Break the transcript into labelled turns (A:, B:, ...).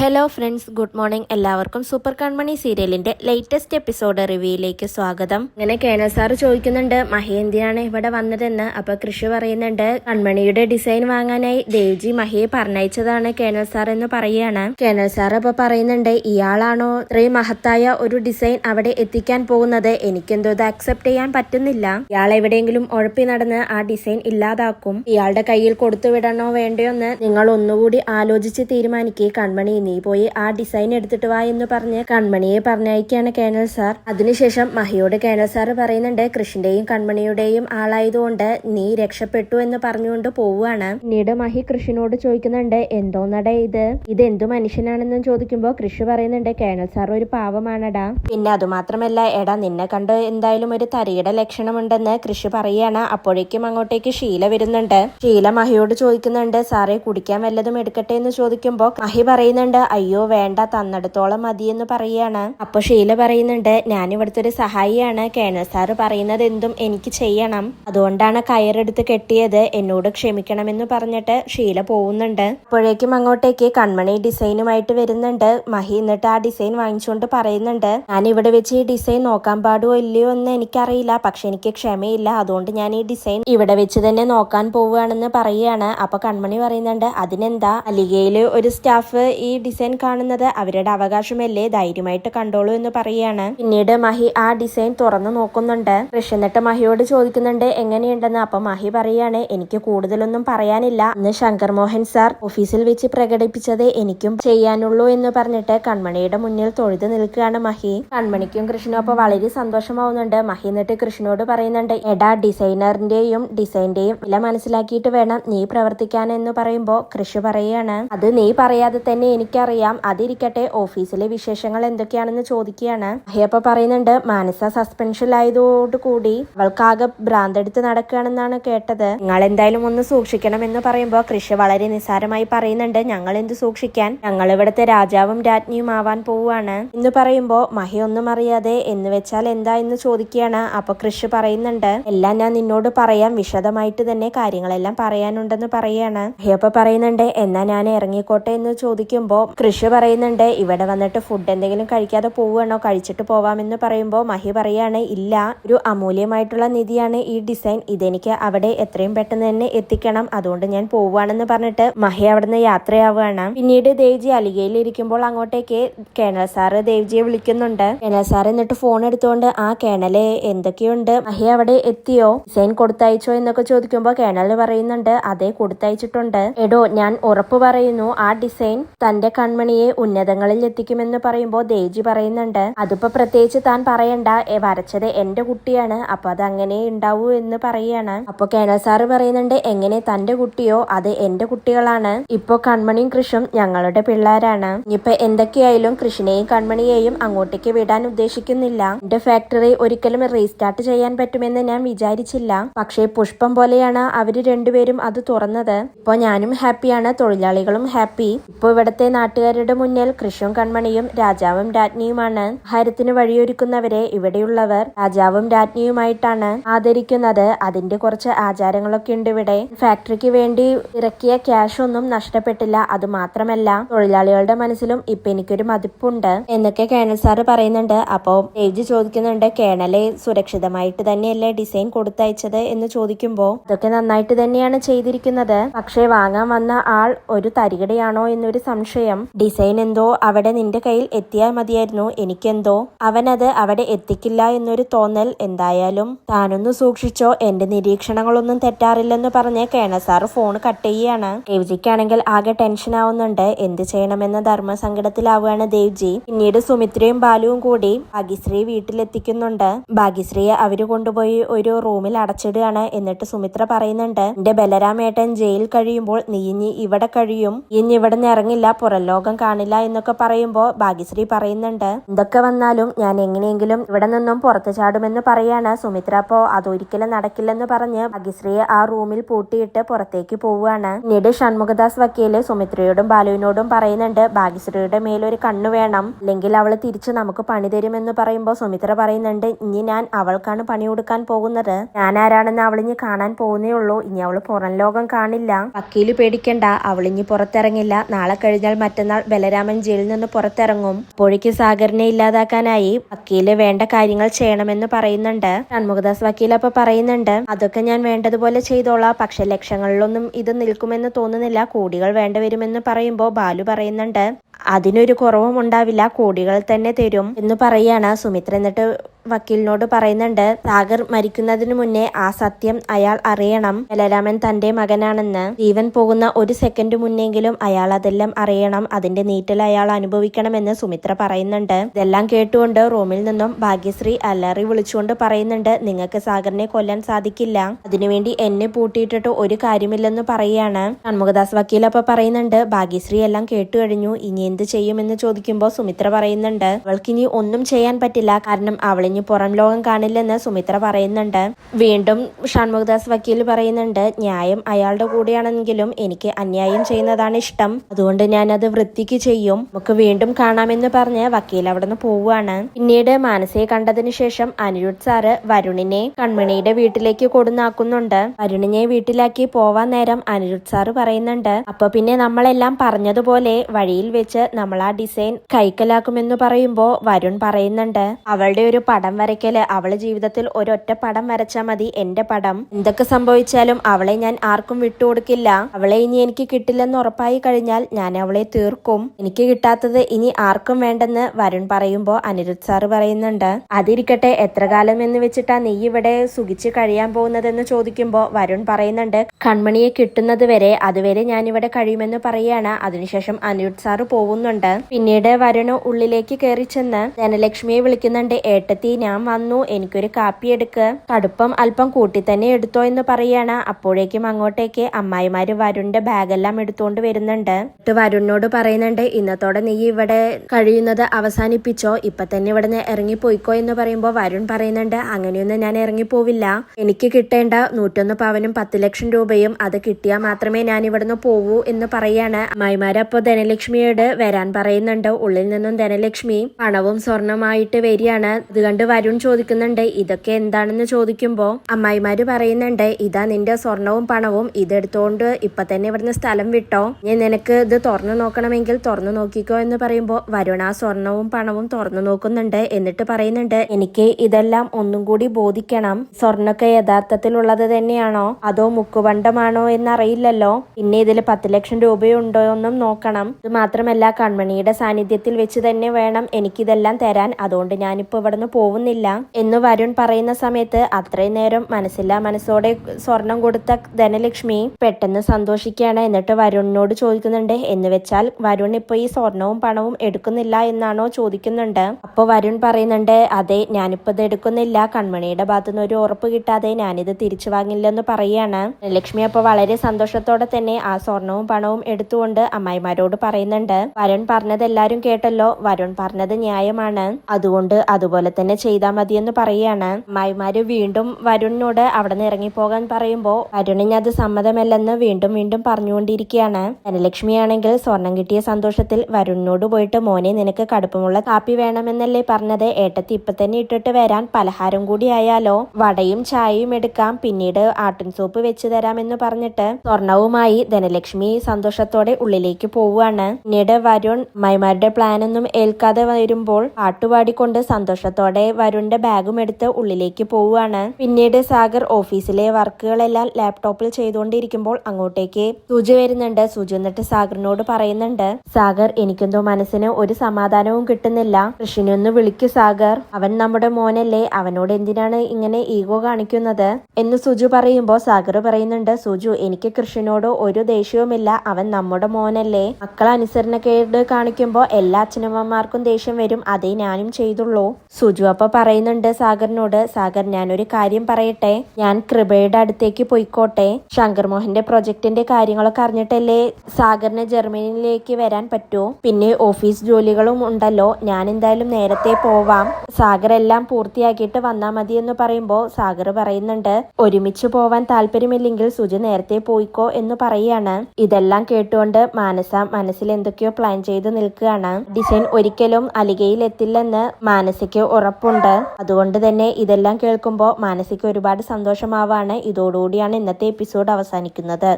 A: Hello friends good morning എല്ലാവർക്കും super Kanmani സീരിയലിന്റെ latest episode റിവ്യൂയിലേക്ക് സ്വാഗതം. അങ്ങനെ കേണൽ സാറ് ചോദിക്കുന്നുണ്ട് മഹേന്ദിയാണ് ഇവിടെ വന്നതെന്ന്? അപ്പൊ കൃഷി പറയുന്നുണ്ട് കൺമണിയുടെ ഡിസൈൻ വാങ്ങാനായി ദേവ്ജി മഹിയെ പറഞ്ഞയച്ചതാണ് കേണൽ സാർ എന്ന് പറയുകയാണ് കേണൽ സാർ അപ്പൊ പറയുന്നുണ്ട് ഇയാളാണോ ഇത്രയും മഹത്തായ ഒരു ഡിസൈൻ അവിടെ എത്തിക്കാൻ പോകുന്നത്? എനിക്കെന്തോ ഇത് അക്സെപ്റ്റ് ചെയ്യാൻ പറ്റുന്നില്ല. ഇയാൾ എവിടെയെങ്കിലും ഉഴപ്പി നടന്ന് ആ ഡിസൈൻ ഇല്ലാതാക്കും. ഇയാളുടെ കയ്യിൽ കൊടുത്തു വിടണോ വേണ്ടയോ എന്ന് നിങ്ങൾ ഒന്നുകൂടി ആലോചിച്ച് തീരുമാനിക്കുക കൺമണി. നീ പോയി ആ ഡിസൈൻ എടുത്തിട്ട് വാ എന്ന് പറഞ്ഞ് കൺമണിയെ പറഞ്ഞയക്കാണ് കേണൽ സാർ അതിനുശേഷം മഹിയോട് കേണൽ സാർ പറയുന്നുണ്ട് കൃഷിന്റെയും കൺമണിയുടെയും ആളായതുകൊണ്ട് നീ രക്ഷപ്പെട്ടു എന്ന് പറഞ്ഞുകൊണ്ട് പോവുകയാണ്. പിന്നീട് മഹി കൃഷിനോട് ചോദിക്കുന്നുണ്ട് എന്തോന്നടേ ഇത്? ഇത് എന്തു മനുഷ്യനാണെന്നും ചോദിക്കുമ്പോൾ കൃഷി പറയുന്നുണ്ട് കേണൽ സാർ ഒരു പാവമാണടാ. പിന്നെ അതുമാത്രമല്ല എടാ നിന്നെ കണ്ട് എന്തായാലും ഒരു തരിയുടെ ലക്ഷണമുണ്ടെന്ന് കൃഷി പറയാണ് അപ്പോഴേക്കും അങ്ങോട്ടേക്ക് ഷീല വരുന്നുണ്ട്. ഷീല മഹിയോട് ചോദിക്കുന്നുണ്ട് സാറേ കുടിക്കാൻ വല്ലതും എടുക്കട്ടെ എന്ന് ചോദിക്കുമ്പോൾ മഹി പറയുന്നുണ്ട് അയ്യോ വേണ്ട തന്നിടത്തോളം മതിയെന്ന് പറയാണ്. അപ്പൊ ഷീല പറയുന്നുണ്ട് ഞാൻ ഇവിടുത്തെ ഒരു സഹായിയാണ്. കേണൽ സാറ് പറയുന്നത് എന്തും എനിക്ക് ചെയ്യണം. അതുകൊണ്ടാണ് കയറെടുത്ത് കെട്ടിയത്. എന്നോട് ക്ഷമിക്കണമെന്ന് പറഞ്ഞിട്ട് ഷീല പോകുന്നുണ്ട് അപ്പോഴേക്കും അങ്ങോട്ടേക്ക് കൺമണി ഡിസൈനുമായിട്ട് വരുന്നുണ്ട്. മഹി എന്നിട്ട് ആ ഡിസൈൻ വാങ്ങിച്ചുകൊണ്ട് പറയുന്നുണ്ട് ഞാൻ ഇവിടെ വെച്ച് ഈ ഡിസൈൻ നോക്കാൻ പാടുമോ ഇല്ലയോ എന്ന് എനിക്കറിയില്ല. പക്ഷെ എനിക്ക് ക്ഷമയില്ല. അതുകൊണ്ട് ഞാൻ ഈ ഡിസൈൻ ഇവിടെ വെച്ച് തന്നെ നോക്കാൻ പോവുകയാണെന്ന് പറയുകയാണ് അപ്പൊ കൺമണി പറയുന്നുണ്ട് അതിനെന്താ? അലിഗയിൽ ഒരു സ്റ്റാഫ് ഈ ഡിസൈൻ കാണുന്നത് അവരുടെ അവകാശമല്ലേ? ധൈര്യമായിട്ട് കണ്ടോളൂ എന്ന് പറയുകയാണ്. പിന്നീട് മഹി ആ ഡിസൈൻ തുറന്നു നോക്കുന്നുണ്ട്. കൃഷി എന്നിട്ട് മഹിയോട് ചോദിക്കുന്നുണ്ട് എങ്ങനെയുണ്ടെന്ന്? അപ്പൊ മഹി പറയാണ് എനിക്ക് കൂടുതലൊന്നും പറയാനില്ല. അന്ന് ശങ്കർ മോഹൻ സാർ ഓഫീസിൽ വെച്ച് പ്രകടിപ്പിച്ചത് എനിക്കും ചെയ്യാനുള്ളൂ എന്ന് പറഞ്ഞിട്ട് കൺമണിയുടെ മുന്നിൽ തൊഴുതു നിൽക്കുകയാണ് മഹി. കൺമണിക്കും കൃഷ്ണനും അപ്പൊ വളരെ സന്തോഷമാവുന്നുണ്ട്. മഹി എന്നിട്ട് കൃഷ്ണനോട് പറയുന്നുണ്ട് എടാ ഡിസൈനറിന്റെയും ഡിസൈന്റെയും വില മനസ്സിലാക്കിയിട്ട് വേണം നീ പ്രവർത്തിക്കാൻ എന്ന് പറയുമ്പോ കൃഷി പറയുകയാണ് അത് നീ പറയാതെ തന്നെ എനിക്കറിയാം. അതിരിക്കട്ടെ ഓഫീസിലെ വിശേഷങ്ങൾ എന്തൊക്കെയാണെന്ന് ചോദിക്കുകയാണ്. അഹിയപ്പ പറയുന്നുണ്ട് മാനസ സസ്പെൻഷനിലായതോടുകൂടി അവൾക്കാകെ ഭ്രാന്തെടുത്ത് നടക്കുകയാണെന്നാണ് കേട്ടത്. നിങ്ങൾ എന്തായാലും ഒന്ന് സൂക്ഷിക്കണം എന്ന് പറയുമ്പോൾ കൃഷി വളരെ നിസ്സാരമായി പറയുന്നുണ്ട്. ഞങ്ങൾ എന്ത് സൂക്ഷിക്കാൻ? ഞങ്ങൾ ഇവിടുത്തെ രാജാവും രാജ്ഞിയും ആവാൻ പോവുകയാണ് എന്ന് പറയുമ്പോൾ മഹി ഒന്നും അറിയാതെ എന്ന് വെച്ചാൽ എന്താ എന്ന് ചോദിക്കുകയാണ്. അപ്പൊ കൃഷി പറയുന്നുണ്ട് എല്ലാം ഞാൻ നിന്നോട് പറയാം. വിശദമായിട്ട് തന്നെ കാര്യങ്ങളെല്ലാം പറയാനുണ്ടെന്ന് പറയാണ് അഹിയപ്പ പറയുന്നുണ്ട് എന്നാ ഞാൻ ഇറങ്ങിക്കോട്ടെ എന്ന് ചോദിക്കുമ്പോൾ കൃഷി പറയുന്നുണ്ട്. ഇവിടെ വന്നിട്ട് ഫുഡ് എന്തെങ്കിലും കഴിക്കാതെ പോവുകയാണോ? കഴിച്ചിട്ട് പോവാമെന്ന് പറയുമ്പോൾ മഹി പറയാണ് ഇല്ല ഒരു അമൂല്യമായിട്ടുള്ള നിധിയാണ് ഈ ഡിസൈൻ ഇതെനിക്ക് അവിടെ എത്രയും പെട്ടെന്ന് തന്നെ എത്തിക്കണം. അതുകൊണ്ട് ഞാൻ പോവുകയാണെന്ന് പറഞ്ഞിട്ട് മഹി അവിടുന്ന് യാത്രയാവുകയാണ്. പിന്നീട് ദേവ്ജി അലികയിൽ ഇരിക്കുമ്പോൾ അങ്ങോട്ടേക്ക് കേണൽ സാറ് ദേവ്ജിയെ വിളിക്കുന്നുണ്ട്. കേണൽ സാർ എന്നിട്ട് ഫോൺ എടുത്തുകൊണ്ട് ആ കേണലെ എന്തൊക്കെയുണ്ട്? മഹി അവിടെ എത്തിയോ? ഡിസൈൻ കൊടുത്തയച്ചോ? എന്നൊക്കെ ചോദിക്കുമ്പോൾ കേണൽ പറയുന്നുണ്ട് അതേ കൊടുത്തയച്ചിട്ടുണ്ട്. എടോ ഞാൻ ഉറപ്പ് പറയുന്നു ആ ഡിസൈൻ തന്റെ കൺമണിയെ ഉന്നതങ്ങളിൽ എത്തിക്കുമെന്ന് പറയുമ്പോൾ ദേജി പറയുന്നുണ്ട് അതിപ്പോ പ്രത്യേകിച്ച് താൻ പറയണ്ട "എ, വരച്ചത് എന്റെ കുട്ടിയാണ് അപ്പൊ അത് അങ്ങനെ ഉണ്ടാവൂ എന്ന് പറയാണ്. അപ്പൊ കേണൽ സാറ് പറയുന്നുണ്ട് എങ്ങനെ തന്റെ കുട്ടിയോ അത് എന്റെ കുട്ടികളാണ്. ഇപ്പൊ കൺമണിയും കൃഷും ഞങ്ങളുടെ പിള്ളേരാണ്. ഇനിയിപ്പൊ എന്തൊക്കെയായാലും കൃഷിനെയും കൺമണിയെയും അങ്ങോട്ടേക്ക് വിടാൻ ഉദ്ദേശിക്കുന്നില്ല. എന്റെ ഫാക്ടറി ഒരിക്കലും റീസ്റ്റാർട്ട് ചെയ്യാൻ പറ്റുമെന്ന് ഞാൻ വിചാരിച്ചില്ല. പക്ഷേ പുഷ്പം പോലെയാണ് അവർ രണ്ടുപേരും അത് തുറന്നത്. ഇപ്പൊ ഞാനും ഹാപ്പിയാണ് തൊഴിലാളികളും ഹാപ്പി. ഇപ്പൊ ഇവിടത്തെ നാട്ടുകാരുടെ മുന്നിൽ കൃഷ്ണും കൺമണിയും രാജാവും രാജ്ഞിയുമാണ്. ഹരത്തിന് വഴിയൊരുക്കുന്നവരെ ഇവിടെയുള്ളവർ രാജാവും രാജ്ഞിയുമായിട്ടാണ് ആദരിക്കുന്നത്. അതിന്റെ കുറച്ച് ആചാരങ്ങളൊക്കെ ഉണ്ട് ഇവിടെ. ഫാക്ടറിക്ക് വേണ്ടി ഇറക്കിയ ക്യാഷ് ഒന്നും നഷ്ടപ്പെട്ടില്ല. അത് മാത്രമല്ല തൊഴിലാളികളുടെ മനസ്സിലും ഇപ്പൊ എനിക്കൊരു മതിപ്പുണ്ട് എന്നൊക്കെ കേണൽ സാറ് പറയുന്നുണ്ട്. അപ്പോ ഏജ് ചോദിക്കുന്നുണ്ട് കേണലെ സുരക്ഷിതമായിട്ട് തന്നെയല്ലേ ഡിസൈൻ കൊടുത്തയച്ചത് എന്ന് ചോദിക്കുമ്പോൾ ഇതൊക്കെ നന്നായിട്ട് തന്നെയാണ് ചെയ്തിരിക്കുന്നത്. പക്ഷേ വാങ്ങാൻ വന്ന ആൾ ഒരു തരികടയാണോ എന്നൊരു സംശയം ഡിസൈൻ എന്തോ അവിടെ നിന്റെ കയ്യിൽ എത്തിയാൽ മതിയായിരുന്നു. എനിക്കെന്തോ? അവനത് അവിടെ എത്തിക്കില്ല എന്നൊരു തോന്നൽ എന്തായാലും. താനൊന്ന് സൂക്ഷിച്ചോ. എന്റെ നിരീക്ഷണങ്ങളൊന്നും തെറ്റാറില്ലെന്ന് പറഞ്ഞ് കേണ സാറ് ഫോൺ കട്ട് ചെയ്യാണ് ദേവ്ജിക്കാണെങ്കിൽ ആകെ ടെൻഷൻ ആവുന്നുണ്ട്. എന്ത് ചെയ്യണമെന്ന ധർമ്മസങ്കടത്തിലാവുകയാണ് ദേവ്ജി. പിന്നീട് സുമിത്രയും ബാലുവും കൂടി ഭാഗ്യശ്രീ വീട്ടിലെത്തിക്കുന്നുണ്ട്. ഭാഗ്യശ്രീയെ അവർ കൊണ്ടുപോയി ഒരു റൂമിൽ അടച്ചിടുകയാണ് എന്നിട്ട് സുമിത്ര പറയുന്നുണ്ട് എന്റെ ബലരാമേട്ടൻ ജയിൽ കഴിയുമ്പോൾ നീ ഇനി ഇവിടെ കഴിയും. ഇനി ഇവിടെ നിന്ന് ഇറങ്ങില്ല പുറം ലോകം കാണില്ല എന്നൊക്കെ പറയുമ്പോൾ ഭാഗ്യശ്രീ പറയുന്നുണ്ട്. എന്തൊക്കെ വന്നാലും ഞാൻ എങ്ങനെയെങ്കിലും ഇവിടെ നിന്നും പുറത്തു ചാടുമെന്ന് പറയാണ്. സുമിത്ര അപ്പോ അതൊരിക്കലും നടക്കില്ലെന്ന് പറഞ്ഞ് ഭാഗ്യശ്രീയെ ആ റൂമിൽ പൂട്ടിയിട്ട് പുറത്തേക്ക് പോവുകയാണ്. പിന്നീട് ഷൺമുഖദാസ് വക്കീൽ സുമിത്രയോടും ബാലുവിനോടും പറയുന്നുണ്ട് ഭാഗ്യശ്രീയുടെ മേലൊരു കണ്ണു വേണം. അല്ലെങ്കിൽ അവൾ തിരിച്ച് നമുക്ക് പണി തരുമെന്ന് പറയുമ്പോൾ സുമിത്ര പറയുന്നുണ്ട് ഇനി ഞാൻ അവൾക്കാണ് പണി കൊടുക്കാൻ പോകുന്നത്. ഞാൻ ആരാണെന്ന് അവളിഞ്ഞ് കാണാൻ പോകുന്നേ ഉള്ളൂ. ഇനി അവൾ പുറം ലോകം കാണില്ല. വക്കീൽ പേടിക്കണ്ട. അവളിഞ്ഞ് പുറത്തിറങ്ങില്ല. നാളെ കഴിഞ്ഞാൽ മറ്റന്നാൾ ബലരാമൻ ജയിലിൽ നിന്ന് പുറത്തിറങ്ങും. അപ്പോഴേക്ക് സാഗറിനെ ഇല്ലാതാക്കാനായി വക്കീൽ വേണ്ട കാര്യങ്ങൾ ചെയ്യണമെന്ന് പറയുന്നുണ്ട്. ഷൺമുഖദാസ് വക്കീൽ അപ്പൊ പറയുന്നുണ്ട് അതൊക്കെ ഞാൻ വേണ്ടതുപോലെ ചെയ്തോളാം. പക്ഷെ ലക്ഷങ്ങളിലൊന്നും ഇത് നിൽക്കുമെന്ന് തോന്നുന്നില്ല. കോടികൾ വേണ്ടിവരുമെന്ന് പറയുമ്പോൾ ബാലു പറയുന്നുണ്ട് അതിനൊരു കുറവും ഉണ്ടാവില്ല. കോടികൾ തന്നെ തരും എന്ന് പറയാണ് സുമിത്ര. എന്നിട്ട് വക്കീലിനോട് പറയുന്നുണ്ട് സാഗർ മരിക്കുന്നതിന് മുന്നേ ആ സത്യം അയാൾ അറിയണം. ബലരാമൻ തന്റെ മകനാണെന്ന്. ജീവൻ പോകുന്ന ഒരു സെക്കൻഡ് മുന്നെങ്കിലും അയാൾ അതെല്ലാം അറിയണം. അതിന്റെ നീറ്റൽ അയാൾ അനുഭവിക്കണമെന്ന് സുമിത്ര പറയുന്നുണ്ട്. ഇതെല്ലാം കേട്ടുകൊണ്ട് റൂമിൽ നിന്നും ഭാഗ്യശ്രീ അല്ലറി വിളിച്ചുകൊണ്ട് പറയുന്നുണ്ട് നിങ്ങൾക്ക് സാഗറിനെ കൊല്ലാൻ സാധിക്കില്ല. അതിനുവേണ്ടി എന്നെ പൂട്ടിയിട്ടിട്ട് ഒരു കാര്യമില്ലെന്ന് പറയുകയാണ് ഷൺമുഖദാസ് വക്കീൽ അപ്പൊ പറയുന്നുണ്ട് ഭാഗ്യശ്രീ എല്ലാം കേട്ടു കഴിഞ്ഞു. ഇനി എന്ത് ചെയ്യുമെന്ന് ചോദിക്കുമ്പോൾ സുമിത്ര പറയുന്നുണ്ട് അവൾക്ക് ഇനി ഒന്നും ചെയ്യാൻ പറ്റില്ല. കാരണം അവളിനി പുറം ലോകം കാണില്ലെന്ന് സുമിത്ര പറയുന്നുണ്ട്. വീണ്ടും ഷൺമുഖദാസ് വക്കീൽ പറയുന്നുണ്ട് ന്യായം അയാളുടെ കൂടെയാണെങ്കിലും എനിക്ക് അന്യായം ചെയ്യുന്നതാണ് ഇഷ്ടം. അതുകൊണ്ട് ഞാൻ അത് വൃത്തിക്ക് ചെയ്യും. നമുക്ക് വീണ്ടും കാണാമെന്ന് പറഞ്ഞ് വക്കീൽ അവിടെ നിന്ന് പോവുകയാണ്. പിന്നീട് മാനസയെ കണ്ടതിന് ശേഷം അനിരുദ്ധ് സാറ് വരുണിനെ കൺമണിയുടെ വീട്ടിലേക്ക് കൊടുന്നാക്കുന്നുണ്ട്. വരുണിനെ വീട്ടിലാക്കി പോവാൻ നേരം അനിരുദ്ധ് സാറ് പറയുന്നുണ്ട് അപ്പൊ പിന്നെ നമ്മളെല്ലാം പറഞ്ഞതുപോലെ വഴിയിൽ വെച്ച് നമ്മൾ ആ ഡിസൈൻ കൈക്കലാക്കുമെന്ന് പറയുമ്പോ വരുൺ പറയുന്നുണ്ട്. അവളുടെ ഒരു പടം വരയ്ക്കൽ. അവളെ ജീവിതത്തിൽ ഒരൊറ്റ പടം വരച്ചാൽ മതി. എന്റെ പടം. എന്തൊക്കെ സംഭവിച്ചാലും അവളെ ഞാൻ ആർക്കും വിട്ടുകൊടുക്കില്ല. അവളെ ഇനി എനിക്ക് കിട്ടില്ലെന്ന് ഉറപ്പായി കഴിഞ്ഞാൽ ഞാൻ അവളെ തീർക്കും. എനിക്ക് കിട്ടാത്തത് ഇനി ആർക്കും വേണ്ടെന്ന് വരുൺ പറയുമ്പോ അനിരുദ്ധ് സാറ് പറയുന്നുണ്ട്. അതിരിക്കട്ടെ എത്ര കാലം എന്ന് വെച്ചിട്ടാ നീ ഇവിടെ സുഖിച്ച് കഴിയാൻ പോകുന്നതെന്ന് ചോദിക്കുമ്പോ വരുൺ പറയുന്നുണ്ട് കൺമണിയെ കിട്ടുന്നത് വരെ അതുവരെ ഞാൻ ഇവിടെ കഴിയുമെന്ന് പറയാണ് അതിനുശേഷം അനിരുദ്ധ് സാറ് പോകുന്നുണ്ട്. പിന്നീട് വരുണ് ഉള്ളിലേക്ക് കയറി ചെന്ന് ധനലക്ഷ്മിയെ വിളിക്കുന്നുണ്ട്. ഏട്ടത്തി ഞാൻ വന്നു എനിക്കൊരു കാപ്പി എടുക്ക്. കടുപ്പം അല്പം കൂട്ടി തന്നെ എടുത്തോ എന്ന് പറയാണ്. അപ്പോഴേക്കും അങ്ങോട്ടേക്ക് അമ്മായിമാര് വരുണിന്റെ ബാഗെല്ലാം എടുത്തുകൊണ്ട് വരുന്നുണ്ട്. എന്നിട്ട് വരുണിനോട് പറയുന്നുണ്ട് ഇന്നത്തോടെ നീ ഇവിടെ കഴിയുന്നത് അവസാനിപ്പിച്ചോ. ഇപ്പൊ തന്നെ ഇവിടെ ഇറങ്ങി പോയിക്കോ എന്ന് പറയുമ്പോൾ വരുൺ പറയുന്നുണ്ട് അങ്ങനെയൊന്നും ഞാൻ ഇറങ്ങിപ്പോവില്ല. എനിക്ക് കിട്ടേണ്ട നൂറ്റൊന്ന് പവനും പത്ത് ലക്ഷം രൂപയും അത് കിട്ടിയാൽ മാത്രമേ ഞാൻ ഇവിടുന്ന് പോവൂ എന്ന് പറയാണ്. അമ്മായിമാര് അപ്പോൾ ധനലക്ഷ്മിയോട് വരാൻ പറയുന്നുണ്ട്. ഉള്ളിൽ നിന്നും ധനലക്ഷ്മി പണവും സ്വർണമായിട്ട് വരികയാണ്. ഇത് കണ്ട് വരുൺ ചോദിക്കുന്നുണ്ട് ഇതൊക്കെ എന്താണെന്ന് ചോദിക്കുമ്പോ? അമ്മായിമാര് പറയുന്നുണ്ട് ഇതാ നിന്റെ സ്വർണവും പണവും ഇതെടുത്തോണ്ട് ഇപ്പൊ തന്നെ ഇവിടുന്ന് സ്ഥലം വിട്ടോ. ഞാൻ നിനക്ക് ഇത് തുറന്നു നോക്കണമെങ്കിൽ തുറന്നു നോക്കിക്കോ എന്ന് പറയുമ്പോ വരുൺ ആ സ്വർണവും പണവും തുറന്നു നോക്കുന്നുണ്ട്. എന്നിട്ട് പറയുന്നുണ്ട് എനിക്ക് ഇതെല്ലാം ഒന്നും കൂടി ബോധിക്കണം. സ്വർണൊക്കെ യഥാർത്ഥത്തിലുള്ളത് തന്നെയാണോ? അതോ മുക്കുവണ്ടമാണോ എന്നറിയില്ലല്ലോ. പിന്നെ ഇതിൽ പത്ത് ലക്ഷം രൂപയുണ്ടോ എന്നും നോക്കണം. ഇത് മാത്രമല്ല കൺമണിയുടെ സാന്നിധ്യത്തിൽ വെച്ച് തന്നെ വേണം എനിക്കിതെല്ലാം തരാൻ. അതുകൊണ്ട് ഞാനിപ്പോ ഇവിടുന്ന് പോകുന്നില്ല എന്ന് വരുൺ പറയുന്ന സമയത്ത് അത്രയും നേരം മനസ്സില്ല മനസ്സോടെ സ്വർണം കൊടുത്ത ധനലക്ഷ്മി പെട്ടെന്ന് സന്തോഷിക്കുകയാണ്. എന്നിട്ട് വരുണിനോട് ചോദിക്കുന്നുണ്ട് എന്ന് വെച്ചാൽ വരുൺ ഇപ്പൊ ഈ സ്വർണവും പണവും എടുക്കുന്നില്ല എന്നാണോ ചോദിക്കുന്നുണ്ട്? അപ്പൊ വരുൺ പറയുന്നുണ്ട് അതെ ഞാനിപ്പോ ഇത് എടുക്കുന്നില്ല. കൺമണിയുടെ ഭാഗത്തു നിന്ന് ഒരു ഉറപ്പ് കിട്ടാതെ ഞാനിത് തിരിച്ചു വാങ്ങില്ലെന്ന് പറയാണ് ലക്ഷ്മി അപ്പൊ വളരെ സന്തോഷത്തോടെ തന്നെ ആ സ്വർണവും പണവും എടുത്തുകൊണ്ട് അമ്മായിമാരോട് പറയുന്നുണ്ട്. വരുൺ പറഞ്ഞത് എല്ലാരും കേട്ടല്ലോ. വരുൺ പറഞ്ഞത് ന്യായമാണ്. അതുകൊണ്ട് അതുപോലെ തന്നെ ചെയ്താൽ മതിയെന്ന് പറയാണ് അമ്മായിമാര് വീണ്ടും വരുണിനോട് അവിടെ നിന്ന് ഇറങ്ങിപ്പോകാൻ പറയുമ്പോൾ വരുണിന് അത് സമ്മതമല്ലെന്ന് വീണ്ടും വീണ്ടും പറഞ്ഞുകൊണ്ടിരിക്കുകയാണ്. ധനലക്ഷ്മിയാണെങ്കിൽ സ്വർണം കിട്ടിയ സന്തോഷത്തിൽ വരുണിനോട് പോയിട്ട് മോനെ നിനക്ക് കടുപ്പമുള്ള കാപ്പി വേണമെന്നല്ലേ പറഞ്ഞത്? ഏട്ടത്തി ഇപ്പൊ തന്നെ ഇട്ടിട്ട് വരാൻ പലഹാരം കൂടി ആയാലോ? വടയും ചായയും എടുക്കാം പിന്നീട് ആട്ടിൻ സൂപ്പ് വെച്ച് തരാമെന്ന് പറഞ്ഞിട്ട് സ്വർണവുമായി ധനലക്ഷ്മി സന്തോഷത്തോടെ ഉള്ളിലേക്ക് പോവുകയാണ്. പിന്നീട് വരുൺ അമ്മായിമാരുടെ പ്ലാനൊന്നും ഏൽക്കാതെ വരുമ്പോൾ പാട്ടുപാടിക്കൊണ്ട് സന്തോഷത്തോടെ വരുണിന്റെ ബാഗും എടുത്ത് ഉള്ളിലേക്ക് പോവുകയാണ്. പിന്നീട് സാഗർ ഓഫീസിലെ വർക്കുകളെല്ലാം ലാപ്ടോപ്പിൽ ചെയ്തുകൊണ്ടിരിക്കുമ്പോൾ അങ്ങോട്ടേക്ക് സുജു വരുന്നുണ്ട്. സുജു എന്നിട്ട് സാഗറിനോട് പറയുന്നുണ്ട് സാഗർ എനിക്കെന്തോ മനസ്സിന് ഒരു സമാധാനവും കിട്ടുന്നില്ല. കൃഷിനെ ഒന്ന് വിളിക്കു സാഗർ. അവൻ നമ്മുടെ മോനല്ലേ. അവനോട് എന്തിനാണ് ഇങ്ങനെ ഈഗോ കാണിക്കുന്നത്? എന്ന് സുജു പറയുമ്പോൾ സാഗർ പറയുന്നുണ്ട് സുജു എനിക്ക് കൃഷിനോട് ഒരു ദേഷ്യവുമില്ല. അവൻ നമ്മുടെ മോനല്ലേ. മക്കൾ അനുസരണക്കേട് കാണിക്കുമ്പോൾ എല്ലാ അച്ഛനമ്മമാർക്കും ദേഷ്യം വരും. അതേ ഞാനും ചെയ്തുള്ളൂ. സുജു അപ്പൊ പറയുന്നുണ്ട് സാഗറിനോട് സാഗർ ഞാനൊരു കാര്യം പറയട്ടെ. ഞാൻ കൃപയുടെ അടുത്തേക്ക് പോയിക്കോട്ടെ. ശങ്കർ മോഹന്റെ പ്രൊജക്ടിന്റെ കാര്യങ്ങളൊക്കെ അറിഞ്ഞിട്ടല്ലേ സാഗറിന് ജർമ്മനിയിലേക്ക് വരാൻ പറ്റുമോ പിന്നെ ഓഫീസ് ജോലികളും ഉണ്ടല്ലോ. ഞാൻ എന്തായാലും നേരത്തെ പോവാം. സാഗർ എല്ലാം പൂർത്തിയാക്കിയിട്ട് വന്നാൽ മതി എന്ന് പറയുമ്പോൾ സാഗർ പറയുന്നുണ്ട് ഒരുമിച്ച് പോവാൻ താല്പര്യമില്ലെങ്കിൽ സുജി നേരത്തെ പോയിക്കോ എന്ന് പറയാണ്. ഇതെല്ലാം കേട്ടുകൊണ്ട് മാനസ മനസ്സിൽ എന്തൊക്കെയോ പ്ലാൻ ചെയ്ത് നിൽക്കുകയാണ്. ഡിസൈൻ ഒരിക്കലും അലികയിൽ എത്തില്ലെന്ന് മാനസിക്ക് ഉറപ്പുണ്ട്. അതുകൊണ്ട് തന്നെ ഇതെല്ലാം കേൾക്കുമ്പോൾ മാനസിക ഒരുപാട് സന്തോഷമാവാണ്. ഇതോടുകൂടിയാണ് ഇന്നത്തെ എപ്പിസോഡ് അവസാനിക്കുന്നത്.